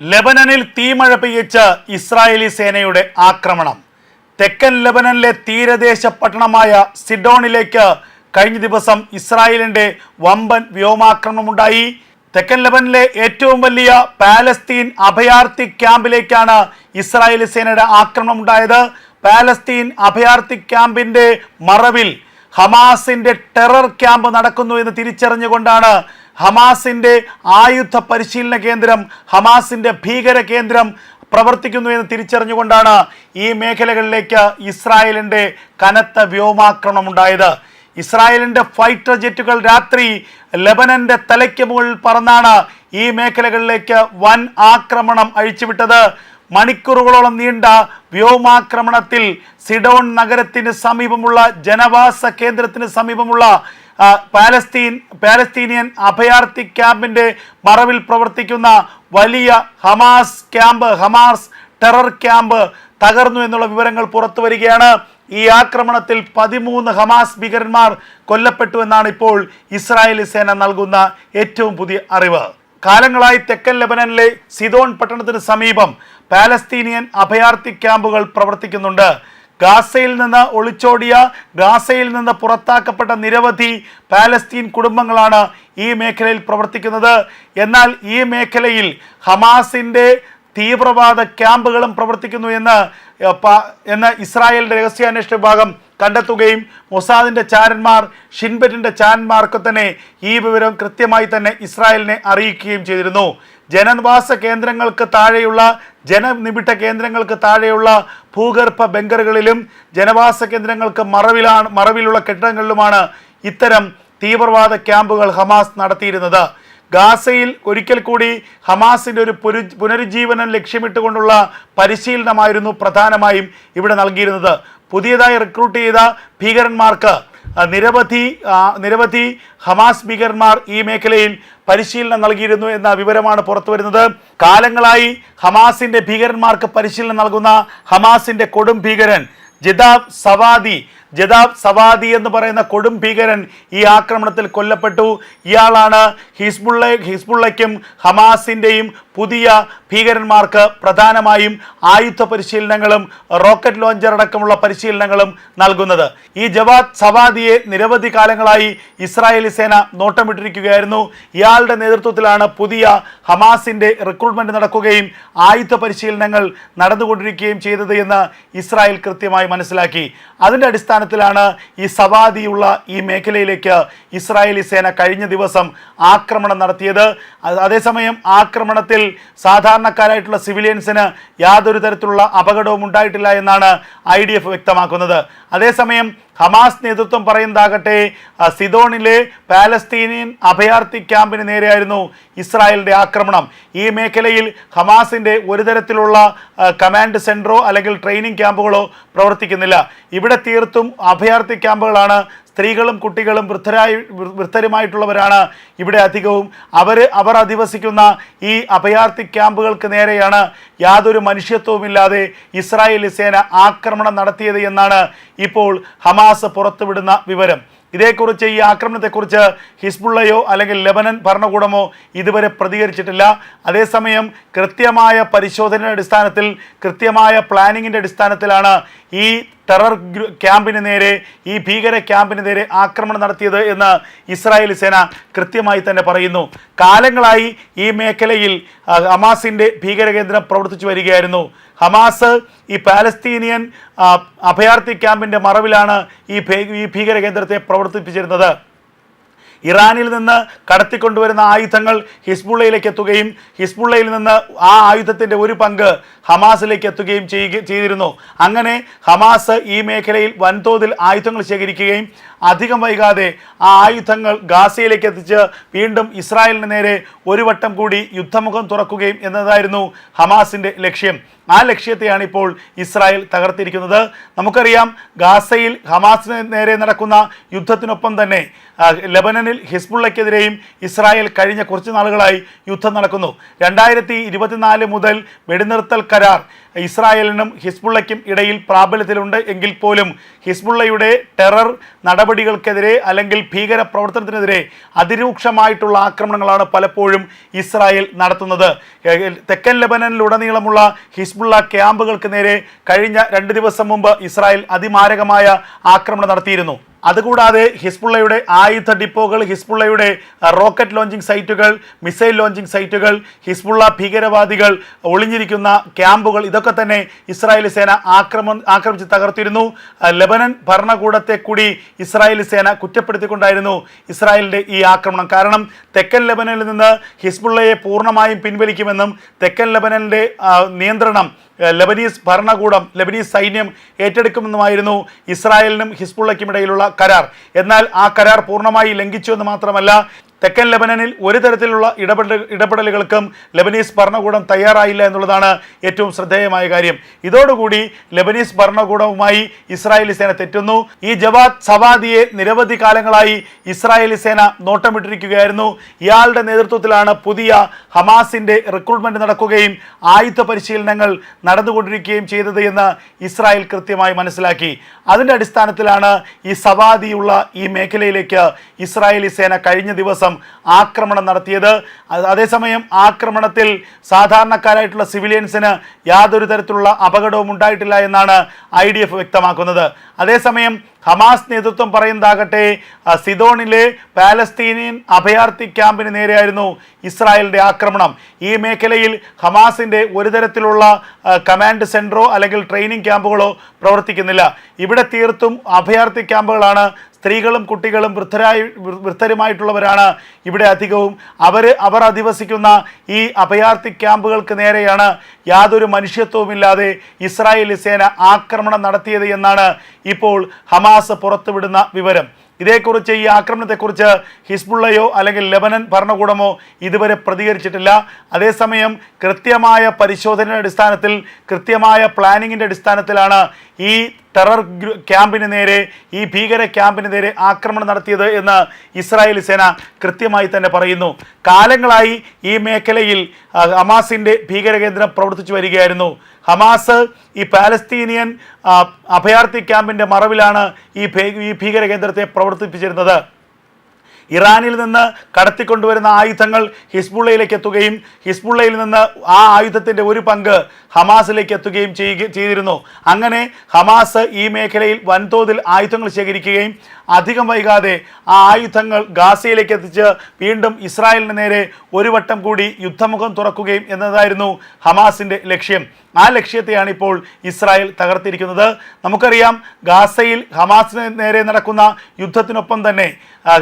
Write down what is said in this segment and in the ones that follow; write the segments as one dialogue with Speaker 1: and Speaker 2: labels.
Speaker 1: ലെബനനിൽ തീമഴ പെയ്യിച്ച Israeli സേനയുടെ ആക്രമണം. തെക്കൻ ലെബനനിലെ തീരദേശ പട്ടണമായ സിഡോണിലേക്ക് കഴിഞ്ഞ ദിവസം ഇസ്രായേലിന്റെ വമ്പൻ വ്യോമാക്രമണമുണ്ടായി. തെക്കൻ ലെബനിലെ ഏറ്റവും വലിയ പാലസ്തീൻ അഭയാർത്ഥി ക്യാമ്പിലേക്കാണ് ഇസ്രായേലി സേനയുടെ ആക്രമണം ഉണ്ടായത് പാലസ്തീൻ അഭയാർത്ഥി ക്യാമ്പിന്റെ മറവിൽ ഹമാസിന്റെ ടെറർ ക്യാമ്പ് നടക്കുന്നു എന്ന് തിരിച്ചറിഞ്ഞുകൊണ്ടാണ് ഹമാസിന്റെ ആയുധ പരിശീലന കേന്ദ്രം ഹമാസിന്റെ ഭീകര കേന്ദ്രം പ്രവർത്തിക്കുന്നു എന്ന് തിരിച്ചറിഞ്ഞുകൊണ്ടാണ് ഈ മേഖലകളിലേക്ക് ഇസ്രായേലിന്റെ കനത്ത വ്യോമാക്രമണം ഉണ്ടായത്. ഇസ്രായേലിന്റെ ഫൈറ്റർ ജെറ്റുകൾ രാത്രി ലെബനന്റെ തലയ്ക്ക് മുകളിൽ പറന്നാണ് ഈ മേഖലകളിലേക്ക് വൻ ആക്രമണം അഴിച്ചുവിട്ടത്. മണിക്കൂറുകളോളം നീണ്ട വ്യോമാക്രമണത്തിൽ സിഡോൺ നഗരത്തിന് സമീപമുള്ള ജനവാസ കേന്ദ്രത്തിന് സമീപമുള്ള പാലസ്തീൻ പാലസ്തീനിയൻ അഭയാർത്ഥി ക്യാമ്പിന്റെ മറവിൽ പ്രവർത്തിക്കുന്ന വലിയ Hamas camp Hamas terror camp തകർന്നു എന്നുള്ള വിവരങ്ങൾ പുറത്തു വരികയാണ്. ഈ ആക്രമണത്തിൽ പതിമൂന്ന് ഹമാസ് ഭീകരന്മാർ കൊല്ലപ്പെട്ടു എന്നാണ് ഇപ്പോൾ ഇസ്രായേലി സേന നൽകുന്ന ഏറ്റവും പുതിയ അറിവ്. കാലങ്ങളായി തെക്കൻ ലെബനനിലെ സിദോൺ പട്ടണത്തിന് സമീപം പാലസ്തീനിയൻ അഭയാർത്ഥി ക്യാമ്പുകൾ പ്രവർത്തിക്കുന്നുണ്ട്. ഗാസയിൽ നിന്ന് ഒളിച്ചോടിയ ഗാസയിൽ നിന്ന് പുറത്താക്കപ്പെട്ട നിരവധി പാലസ്തീൻ കുടുംബങ്ങളാണ് ഈ മേഖലയിൽ പ്രവർത്തിക്കുന്നത്. എന്നാൽ ഈ മേഖലയിൽ ഹമാസിന്റെ തീവ്രവാദ ക്യാമ്പുകളും പ്രവർത്തിക്കുന്നു എന്ന് എന്ന് ഇസ്രായേലിന്റെ രഹസ്യാന്വേഷണ വിഭാഗം കണ്ടെത്തുകയും മൊസാദിന്റെ ചാരന്മാർ ഷിൻബറ്റിന്റെ ചാരന്മാർക്ക് തന്നെ ഈ വിവരം കൃത്യമായി തന്നെ ഇസ്രായേലിനെ അറിയിക്കുകയും ചെയ്തിരുന്നു. ജനനിവാസ കേന്ദ്രങ്ങൾക്ക് താഴെയുള്ള ജനനിബിഡ കേന്ദ്രങ്ങൾക്ക് താഴെയുള്ള ഭൂഗർഭ ബങ്കറുകളിലും ജനവാസ കേന്ദ്രങ്ങൾക്ക് മറവിലാണ് മറവിലുള്ള കെട്ടിടങ്ങളിലുമാണ് ഇത്തരം തീവ്രവാദ ക്യാമ്പുകൾ ഹമാസ് നടത്തിയിരുന്നത്. ഗാസയിൽ ഒരിക്കൽ കൂടി ഹമാസിന്റെ ഒരു പുരു പുനരുജ്ജീവനം ലക്ഷ്യമിട്ടുകൊണ്ടുള്ള പരിശീലനമായിരുന്നു പ്രധാനമായും ഇവിടെ നൽകിയിരുന്നത്. പുതിയതായി റിക്രൂട്ട് ചെയ്ത ഭീകരന്മാർക്ക് നിരവധി നിരവധി ഹമാസ് ഭീകരന്മാർ ഈ മേഖലയിൽ പരിശീലനം നൽകിയിരുന്നു എന്ന വിവരമാണ് പുറത്തു വരുന്നത്. കാലങ്ങളായി ഹമാസിന്റെ ഭീകരന്മാർക്ക് പരിശീലനം നൽകുന്ന ഹമാസിന്റെ കൊടും ഭീകരൻ ജിദാബ് സവാദി ജദാബ് സവാദി എന്ന് പറയുന്ന കൊടും ഭീകരൻ ഈ ആക്രമണത്തിൽ കൊല്ലപ്പെട്ടു. ഇയാളാണ് ഹിസ്ബുള്ള ഹിസ്ബുള്ളയ്ക്കും ഹമാസിന്റെയും പുതിയ ഭീകരന്മാർക്ക് പ്രധാനമായും ആയുധ പരിശീലനങ്ങളും റോക്കറ്റ് ലോഞ്ചർ അടക്കമുള്ള പരിശീലനങ്ങളും നൽകുന്നത്. ഈ ജവാദ് സവാദിയെ നിരവധി കാലങ്ങളായി ഇസ്രായേലി സേന നോട്ടമിട്ടിരിക്കുകയായിരുന്നു. ഇയാളുടെ നേതൃത്വത്തിലാണ് പുതിയ ഹമാസിന്റെ റിക്രൂട്ട്മെന്റ് നടക്കുകയും ആയുധ പരിശീലനങ്ങൾ നടന്നുകൊണ്ടിരിക്കുകയും ചെയ്തത് എന്ന് ഇസ്രായേൽ കൃത്യമായി മനസ്സിലാക്കി. അതിന്റെ അടിസ്ഥാനത്തിലാണ് ഈ സവാദിയുള്ള ഈ മേഖലയിലേക്ക് ഇസ്രായേലി സേന കഴിഞ്ഞ ദിവസം ആക്രമണം നടത്തിയത്. അതേസമയം ആക്രമണത്തിൽ സാധാരണക്കാരായിട്ടുള്ള സിവിലിയൻസിന് യാതൊരു തരത്തിലുള്ള അപകടവും ഉണ്ടായിട്ടില്ല എന്നാണ് ഐ വ്യക്തമാക്കുന്നത്. അതേസമയം ഹമാസ് നേതൃത്വം പറയുന്നതാകട്ടെ സിദോണിലെ പാലസ്തീനിയൻ അഭയാർത്ഥി ക്യാമ്പിന് നേരെയായിരുന്നു ഇസ്രായേലിന്റെ ആക്രമണം. ഈ മേഖലയിൽ ഹമാസിന്റെ ഒരു തരത്തിലുള്ള കമാൻഡ് സെന്ററോ അല്ലെങ്കിൽ ട്രെയിനിങ് ക്യാമ്പുകളോ പ്രവർത്തിക്കുന്നില്ല. ഇവിടെ തീർത്തും അഭയാർത്ഥി ക്യാമ്പുകളാണ് സ്ത്രീകളും കുട്ടികളും വൃദ്ധരായി വൃദ്ധരുമായിട്ടുള്ളവരാണ് ഇവിടെ അധികവും. അവർ അവർ അധിവസിക്കുന്ന ഈ അഭയാർത്ഥി ക്യാമ്പുകൾക്ക് നേരെയാണ് യാതൊരു മനുഷ്യത്വവുമില്ലാതെ ഇസ്രായേലി സേന ആക്രമണം നടത്തിയത് എന്നാണ് ഇപ്പോൾ ഹമാസ് പുറത്തുവിടുന്ന വിവരം. ഇതേക്കുറിച്ച് ഈ ആക്രമണത്തെക്കുറിച്ച് ഹിസ്ബുള്ളയോ അല്ലെങ്കിൽ ലെബനൻ ഭരണകൂടമോ ഇതുവരെ പ്രതികരിച്ചിട്ടില്ല. അതേസമയം കൃത്യമായ പരിശോധനയുടെ അടിസ്ഥാനത്തിൽ കൃത്യമായ പ്ലാനിങ്ങിന്റെ അടിസ്ഥാനത്തിലാണ് ഈ ടെറർ ക്യാമ്പിന് നേരെ ഈ ഭീകര ക്യാമ്പിന് നേരെ ആക്രമണം നടത്തിയത് എന്ന് ഇസ്രായേൽ സേന കൃത്യമായി തന്നെ പറയുന്നു. കാലങ്ങളായി ഈ മേഖലയിൽ ഭീകര കേന്ദ്രം പ്രവർത്തിച്ചു വരികയായിരുന്നു. ഹമാസ് ഈ പാലസ്തീനിയൻ അഭയാർത്ഥി ക്യാമ്പിന്റെ മറവിലാണ് ഈ ഈ ഭീകര കേന്ദ്രത്തെ പ്രവർത്തിപ്പിച്ചിരുന്നത്. ഇറാനിൽ നിന്ന് കടത്തിക്കൊണ്ടുവരുന്ന ആയുധങ്ങൾ ഹിസ്ബുള്ളയിലേക്ക് എത്തുകയും ഹിസ്ബുള്ളയിൽ നിന്ന് ആ ആയുധത്തിന്റെ ഒരു പങ്ക് ഹമാസിലേക്ക് എത്തുകയും ചെയ്യുക ചെയ്തിരുന്നു. അങ്ങനെ ഹമാസ് ഈ മേഖലയിൽ വൻതോതിൽ ആയുധങ്ങൾ ശേഖരിക്കുകയും അധികം വൈകാതെ ആ ആയുധങ്ങൾ ഗാസയിലേക്ക് എത്തിച്ച് വീണ്ടും ഇസ്രായേലിന് നേരെ ഒരു വട്ടം കൂടി യുദ്ധമുഖം തുറക്കുകയും എന്നതായിരുന്നു ഹമാസിന്റെ ലക്ഷ്യം. ആ ലക്ഷ്യത്തെയാണ് ഇപ്പോൾ ഇസ്രായേൽ തകർത്തിരിക്കുന്നത്. നമുക്കറിയാം ഗാസയിൽ ഹമാസിന് നേരെ നടക്കുന്ന യുദ്ധത്തിനൊപ്പം തന്നെ ലബനനിൽ ഹിസ്ബുള്ളയ്ക്കെതിരെയും ഇസ്രായേൽ കഴിഞ്ഞ കുറച്ച് നാളുകളായി യുദ്ധം നടക്കുന്നു. രണ്ടായിരത്തി മുതൽ വെടിനിർത്തൽ കരാർ ഇസ്രായേലിനും ഹിസ്ബുള്ളയ്ക്കും ഇടയിൽ പ്രാബല്യത്തിലുണ്ട് എങ്കിൽ പോലും ഹിസ്ബുള്ളയുടെ ടെറർ നടപടികൾക്കെതിരെ അല്ലെങ്കിൽ ഭീകര പ്രവർത്തനത്തിനെതിരെ അതിരൂക്ഷമായിട്ടുള്ള ആക്രമണങ്ങളാണ് പലപ്പോഴും ഇസ്രായേൽ നടത്തുന്നത്. തെക്കൻ ലെബനനിലുടനീളമുള്ള ഹിസ്ബുള്ള ക്യാമ്പുകൾക്ക് നേരെ കഴിഞ്ഞ രണ്ട് ദിവസം മുമ്പ് ഇസ്രായേൽ അതിമാരകമായ ആക്രമണം നടത്തിയിരുന്നു. അതുകൂടാതെ ഹിസ്ബുള്ളയുടെ ആയുധ ഡിപ്പോകൾ ഹിസ്ബുള്ളയുടെ റോക്കറ്റ് ലോഞ്ചിങ് സൈറ്റുകൾ മിസൈൽ ലോഞ്ചിങ് സൈറ്റുകൾ ഹിസ്ബുള്ള ഭീകരവാദികൾ ഒളിഞ്ഞിരിക്കുന്ന ക്യാമ്പുകൾ ഇതൊക്കെ തന്നെ ഇസ്രായേലി സേന ആക്രമണം ആക്രമിച്ച് തകർത്തിരുന്നു. ലബനൻ ഭരണകൂടത്തെ കൂടി ഇസ്രായേലി സേന കുറ്റപ്പെടുത്തിക്കൊണ്ടായിരുന്നു ഇസ്രായേലിന്റെ ഈ ആക്രമണം. കാരണം തെക്കൻ ലെബനനിൽ നിന്ന് ഹിസ്ബുള്ളയെ പൂർണമായും പിൻവലിക്കുമെന്നും തെക്കൻ ലെബനനിലെ നിയന്ത്രണം ലെബനീസ് ഭരണകൂടം ലബനീസ് സൈന്യം ഏറ്റെടുക്കുമെന്നുമായിരുന്നു ഇസ്രായേലിനും ഹിസ്ബുള്ളയ്ക്കും ഇടയിലുള്ള കരാർ. എന്നാൽ ആ കരാർ പൂർണമായി ലംഘിച്ചു എന്ന് മാത്രമല്ല തെക്കൻ ലെബനനിൽ ഒരു തരത്തിലുള്ള ഇടപെടൽ ഇടപെടലുകൾക്കും ലെബനീസ് ഭരണകൂടം തയ്യാറായില്ല എന്നുള്ളതാണ് ഏറ്റവും ശ്രദ്ധേയമായ കാര്യം. ഇതോടുകൂടി ലെബനീസ് ഭരണകൂടവുമായി ഇസ്രായേലി സേന തെറ്റുന്നു. ഈ ജവാദ് സവാദിയെ നിരവധി കാലങ്ങളായി ഇസ്രായേലി സേന നോട്ടമിട്ടിരിക്കുകയായിരുന്നു. ഇയാളുടെ നേതൃത്വത്തിലാണ് പുതിയ ഹമാസിന്റെ റിക്രൂട്ട്മെന്റ് നടക്കുകയും ആയുധ പരിശീലനങ്ങൾ നടന്നുകൊണ്ടിരിക്കുകയും ചെയ്തത് എന്ന് ഇസ്രായേൽ കൃത്യമായി മനസ്സിലാക്കി. അതിന്റെ അടിസ്ഥാനത്തിലാണ് ഈ സവാദിയുള്ള ഈ മേഖലയിലേക്ക് ഇസ്രായേലി സേന കഴിഞ്ഞ ദിവസം ആക്രമണം നടത്തിയത്. അതേസമയം ആക്രമണത്തിൽ സാധാരണക്കാരായിട്ടുള്ള സിവിലിയൻസിന് യാതൊരു തരത്തിലുള്ള അപകടവും ഉണ്ടായിട്ടില്ല എന്നാണ് ഐ വ്യക്തമാക്കുന്നത്. അതേസമയം ഹമാസ് നേതൃത്വം പറയുന്നതാകട്ടെ സിദോണിലെ പാലസ്തീനിയൻ അഭയാർത്ഥി ക്യാമ്പിന് നേരെയായിരുന്നു ഇസ്രായേലിന്റെ ആക്രമണം. ഈ മേഖലയിൽ ഹമാസിന്റെ ഒരു തരത്തിലുള്ള കമാൻഡ് സെന്ററോ അല്ലെങ്കിൽ ട്രെയിനിങ് ക്യാമ്പുകളോ പ്രവർത്തിക്കുന്നില്ല. ഇവിടെ തീർത്തും അഭയാർത്ഥി ക്യാമ്പുകളാണ്. സ്ത്രീകളും കുട്ടികളും വൃദ്ധരായി വൃദ്ധരുമായിട്ടുള്ളവരാണ് ഇവിടെ അധികവും. അവർ അവർ അധിവസിക്കുന്ന ഈ അഭയാർത്ഥി ക്യാമ്പുകൾക്ക് നേരെയാണ് യാതൊരു മനുഷ്യത്വവുമില്ലാതെ ഇസ്രായേലി സേന ആക്രമണം നടത്തിയത് എന്നാണ് ഇപ്പോൾ ഹമാസ് പുറത്തുവിടുന്ന വിവരം. ഇതേക്കുറിച്ച് ഈ ആക്രമണത്തെക്കുറിച്ച് ഹിസ്ബുള്ളയോ അല്ലെങ്കിൽ ലെബനൻ ഭരണകൂടമോ ഇതുവരെ പ്രതികരിച്ചിട്ടില്ല. അതേസമയം കൃത്യമായ പരിശോധനയുടെ അടിസ്ഥാനത്തിൽ കൃത്യമായ പ്ലാനിങ്ങിന്റെ അടിസ്ഥാനത്തിലാണ് ഈ ടെറർ ക്യാമ്പിന് നേരെ ഈ ഭീകര ക്യാമ്പിന് നേരെ ആക്രമണം നടത്തിയത് എന്ന് ഇസ്രായേലി സേന കൃത്യമായി തന്നെ പറയുന്നു. കാലങ്ങളായി ഈ മേഖലയിൽ ഹമാസിന്റെ ഭീകര കേന്ദ്രം പ്രവർത്തിച്ചു വരികയായിരുന്നു. ഹമാസ് ഈ പാലസ്തീനിയൻ അഭയാർത്ഥി ക്യാമ്പിന്റെ മറവിലാണ് ഈ ഭീകര കേന്ദ്രത്തെ പ്രവർത്തിപ്പിച്ചിരുന്നത്. ഇറാനിൽ നിന്ന് കടത്തിക്കൊണ്ടുവരുന്ന ആയുധങ്ങൾ ഹിസ്ബുള്ളയിലേക്ക് എത്തുകയും ഹിസ്ബുള്ളയിൽ നിന്ന് ആ ആയുധത്തിന്റെ ഒരു പങ്ക് ഹമാസിലേക്ക് എത്തുകയും ചെയ്യുക ചെയ്തിരുന്നു. അങ്ങനെ ഹമാസ് ഈ മേഖലയിൽ വൻതോതിൽ ആയുധങ്ങൾ ശേഖരിക്കുകയും അധികം വൈകാതെ ആ ആയുധങ്ങൾ ഗാസയിലേക്ക് എത്തിച്ച് വീണ്ടും ഇസ്രായേലിന് നേരെ ഒരു വട്ടം കൂടി യുദ്ധമുഖം തുറക്കുകയും എന്നതായിരുന്നു ഹമാസിന്റെ ലക്ഷ്യം. ആ ലക്ഷ്യത്തെയാണ് ഇപ്പോൾ ഇസ്രായേൽ തകർത്തിരിക്കുന്നത്. നമുക്കറിയാം ഗാസയിൽ ഹമാസിന് നേരെ നടക്കുന്ന യുദ്ധത്തിനൊപ്പം തന്നെ ആ,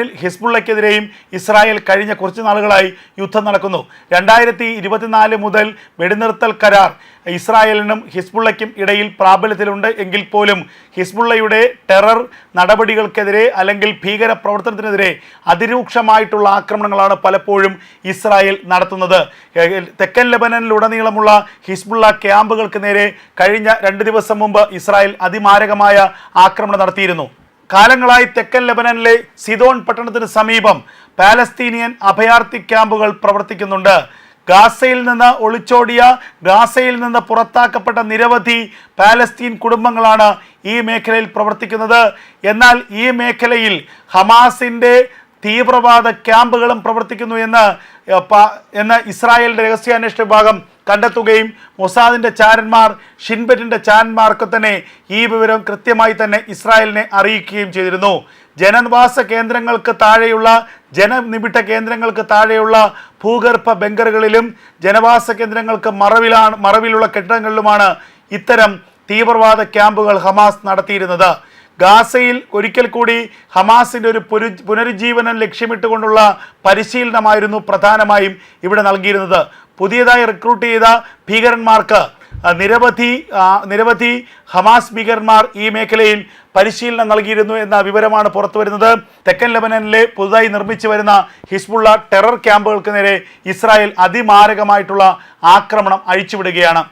Speaker 1: ലെബനനിൽ ഹിസ്ബുള്ളയ്ക്കെതിരെയും ഇസ്രായേൽ കഴിഞ്ഞ കുറച്ച് നാളുകളായി യുദ്ധം നടക്കുന്നു. രണ്ടായിരത്തി ഇരുപത്തിനാല് മുതൽ വെടിനിർത്തൽ കരാർ ഇസ്രായേലിനും ഹിസ്ബുള്ളയ്ക്കും ഇടയിൽ പ്രാബല്യത്തിലുണ്ട് എങ്കിൽ പോലും ഹിസ്ബുള്ളയുടെ ടെറർ നടപടികൾക്കെതിരെ അല്ലെങ്കിൽ ഭീകര പ്രവർത്തനത്തിനെതിരെ അതിരൂക്ഷമായിട്ടുള്ള ആക്രമണങ്ങളാണ് പലപ്പോഴും ഇസ്രായേൽ നടത്തുന്നത്. തെക്കൻ ലെബനനിലുടനീളമുള്ള ഹിസ്ബുള്ള ക്യാമ്പുകൾക്ക് നേരെ കഴിഞ്ഞ രണ്ട് ദിവസം മുമ്പ് ഇസ്രായേൽ അതിമാരകമായ ആക്രമണം നടത്തിയിരുന്നു. കാലങ്ങളായി തെക്കൻ ലെബനനിലെ സിദോൺ പട്ടണത്തിന് സമീപം പാലസ്തീനിയൻ അഭയാർത്ഥി ക്യാമ്പുകൾ പ്രവർത്തിക്കുന്നുണ്ട്. ഗാസയിൽ നിന്ന് ഒളിച്ചോടിയ ഗാസയിൽ നിന്ന് പുറത്താക്കപ്പെട്ട നിരവധി പാലസ്തീൻ കുടുംബങ്ങളാണ് ഈ മേഖലയിൽ പ്രവർത്തിക്കുന്നത്. എന്നാൽ ഈ മേഖലയിൽ ഹമാസിന്റെ തീവ്രവാദ ക്യാമ്പുകളും പ്രവർത്തിക്കുന്നു എന്ന് എന്ന് ഇസ്രായേലിന്റെ രഹസ്യാന്വേഷണ വിഭാഗം കണ്ടെത്തുകയും മൊസാദിന്റെ ചാരന്മാർ ഷിൻബറ്റിന്റെ ചാരന്മാർക്ക് തന്നെ ഈ വിവരം കൃത്യമായി തന്നെ ഇസ്രായേലിനെ അറിയിക്കുകയും ചെയ്തിരുന്നു. ജനവാസ കേന്ദ്രങ്ങൾക്ക് താഴെയുള്ള ജനനിബിഡ കേന്ദ്രങ്ങൾക്ക് താഴെയുള്ള ഭൂഗർഭ ബങ്കറുകളിലും ജനവാസ കേന്ദ്രങ്ങൾക്ക് മറവിലാണ് മറവിലുള്ള കെട്ടിടങ്ങളിലുമാണ് ഇത്തരം തീവ്രവാദ ക്യാമ്പുകൾ ഹമാസ് നടത്തിയിരുന്നത്. ഗാസയിൽ ഒരിക്കൽ കൂടി ഹമാസിന്റെ ഒരു പുരു പുനരുജ്ജീവനം ലക്ഷ്യമിട്ടുകൊണ്ടുള്ള പരിശീലനമായിരുന്നു പ്രധാനമായും ഇവിടെ നൽകിയിരുന്നത്. പുതിയതായി റിക്രൂട്ട് ചെയ്ത ഭീകരന്മാർക്ക് നിരവധി നിരവധി ഹമാസ് ഭീകരന്മാർ ഈ മേഖലയിൽ പരിശീലനം നൽകിയിരുന്നു എന്ന വിവരമാണ് പുറത്തുവരുന്നത് തെക്കൻ ലെബനനിലെ പുതുതായി നിർമ്മിച്ചു വരുന്ന ഹിസ്ബുള്ള ടെറർ ക്യാമ്പുകൾക്ക് നേരെ ഇസ്രായേൽ അതിമാരകമായിട്ടുള്ള ആക്രമണം അഴിച്ചുവിടുകയാണ്.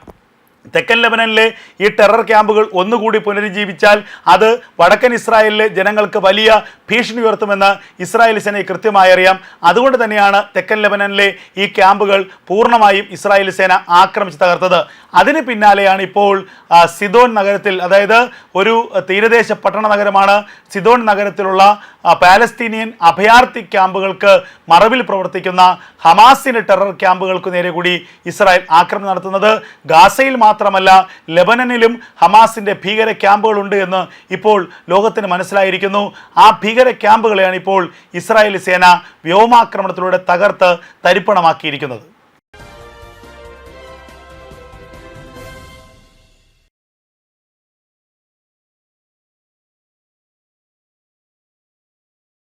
Speaker 1: തെക്കൻ ലെബനനിലെ ഈ ടെറർ ക്യാമ്പുകൾ ഒന്നുകൂടി പുനരുജ്ജീവിച്ചാൽ അത് വടക്കൻ ഇസ്രായേലിലെ ജനങ്ങൾക്ക് വലിയ ഭീഷണി ഉയർത്തുമെന്ന് ഇസ്രായേൽ സേനയെ കൃത്യമായി അറിയാം. അതുകൊണ്ട് തന്നെയാണ് തെക്കൻ ലെബനനിലെ ഈ ക്യാമ്പുകൾ പൂർണമായും ഇസ്രായേൽ സേന ആക്രമിച്ച് തകർത്തത്. അതിന് പിന്നാലെയാണ് ഇപ്പോൾ സിദോൺ നഗരത്തിൽ അതായത് ഒരു തീരദേശ പട്ടണ നഗരമാണ് സിദോൺ നഗരത്തിലുള്ള പാലസ്തീനിയൻ അഭയാർത്ഥി ക്യാമ്പുകൾക്ക് മറവിൽ പ്രവർത്തിക്കുന്ന ഹമാസിന് ടെറർ ക്യാമ്പുകൾക്ക് നേരെ കൂടി ഇസ്രായേൽ ആക്രമണം നടത്തുന്നത്. ഗാസയിൽ മാത്രമല്ല ലെബനനിലും ഹമാസിന്റെ ഭീകര ക്യാമ്പുകളുണ്ട് എന്ന് ഇപ്പോൾ ലോകത്തിന് മനസ്സിലായിരിക്കുന്നു. ആ ഭീകര ക്യാമ്പുകളെയാണ് ഇപ്പോൾ ഇസ്രായേലി സേന വ്യോമാക്രമണത്തിലൂടെ തകർത്ത് തരിപ്പണമാക്കിയിരിക്കുന്നത്.